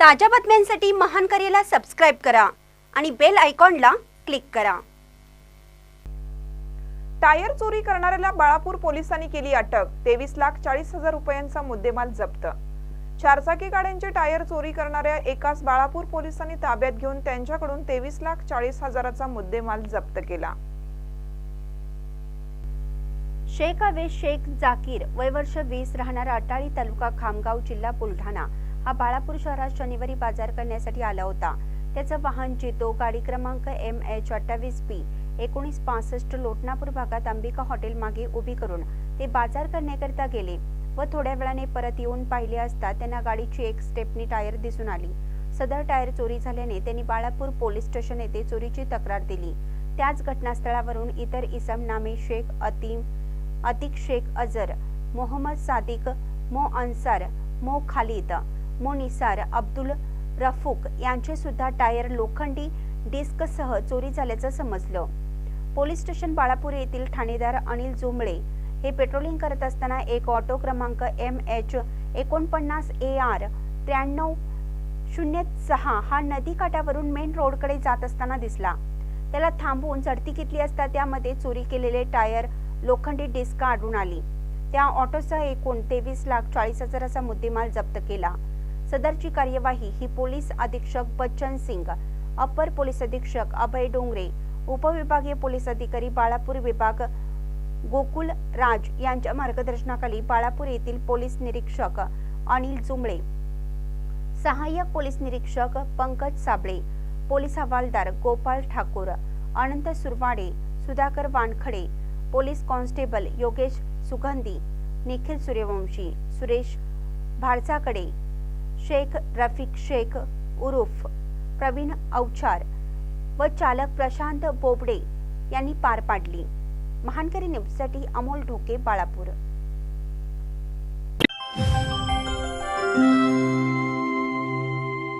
ताज्या बातम्यांसाठी महान करेला सबस्क्राईब करा आणि बेल आयकॉनला क्लिक करा. टायर चोरी करणाऱ्याला बाळापूर पोलिसांनी केली अटक. तेवीस लाख चाळीस हजार रुपयांचा मुद्देमाल जप्त. चारचाकी गाड्यांचे टायर चोरी करणाऱ्या एकाच बाळापूर पोलिसांनी ताब्यात घेऊन त्यांच्याकडून तेवीस लाख चाळीस हजाराचा मुद्देमाल जप्त केला. शेख अवेश शेख जाकीर वय वर्ष वीस राहणारा अटाळी तालुका खामगाव जिल्हा बुलढाणा. हा बाळापूर शहरात शनिवारी बाजार करण्यासाठी आला होता. त्याचं वाहन जितो गाडी क्रमांक एम एच अठ्ठावीस बी एकोणीस पासष्ट लोटनापूर भागात अंबिका हॉटेल मागे उभी करून ते बाजार करण्याकरिता गेले व थोड्या वेळाने परत येऊन पाहिले असता त्यांना गाडीची एक स्टेपनी टायर दिसून आली. सदर टायर चोरी झाल्याने त्यांनी बाळापूर पोलीस स्टेशन येथे चोरीची तक्रार दिली. त्याच घटनास्थळावरून इतर इसम नामे शेख अतिम अतिक शेख अजर मोहम्मद सादिक मो अन्सार मो खालिद मोनिसार अब्दुल रफूक यांचे सुद्धा टायर लोखंडी डिस्कसह चोरी झाल्याचं समजलं. पोलीस स्टेशन बाळापूर येथील ठाणेदार अनिल जुंबळे हे पेट्रोलिंग करत असताना एक ऑटो क्रमांक एम एच एकोणपन्नास ए आर त्र्याण्णव शून्य सहा हा नदी काठावरून मेन रोडकडे जात असताना दिसला. त्याला थांबवून झडती घेतली असता त्यामध्ये चोरी केलेले टायर लोखंडी डिस्क आढळून आली. त्या ऑटोसह एकूण तेवीस लाख चाळीस हजाराचा मुद्देमाल जप्त केला. सदरची कार्यवाही ही पोलीस अधीक्षक बच्चन सिंग अपर पोलीस अधीक्षक अभय डोंगरे उपविभागीय पोलीस अधिकारी बाळापूर विभाग गोकुल राज यांच्या मार्गदर्शनाखाली बाळापूर येथील पोलीस निरीक्षक अनिल जुमळे सहाय्यक पोलीस निरीक्षक पंकज साबळे पोलीस हवालदार गोपाल ठाकूर अनंत सुरवाडे सुधाकर वानखडे पोलीस कॉन्स्टेबल योगेश सुगंधी निखिल सूर्यवंशी सुरेश भारसाकडे शेख रफिक शेख उर्फ प्रवीण अवचार व चालक प्रशांत बोबडे यांनी पार पाडली. महानकरी न्यूजसाठी अमोल ढोके बाळापूर.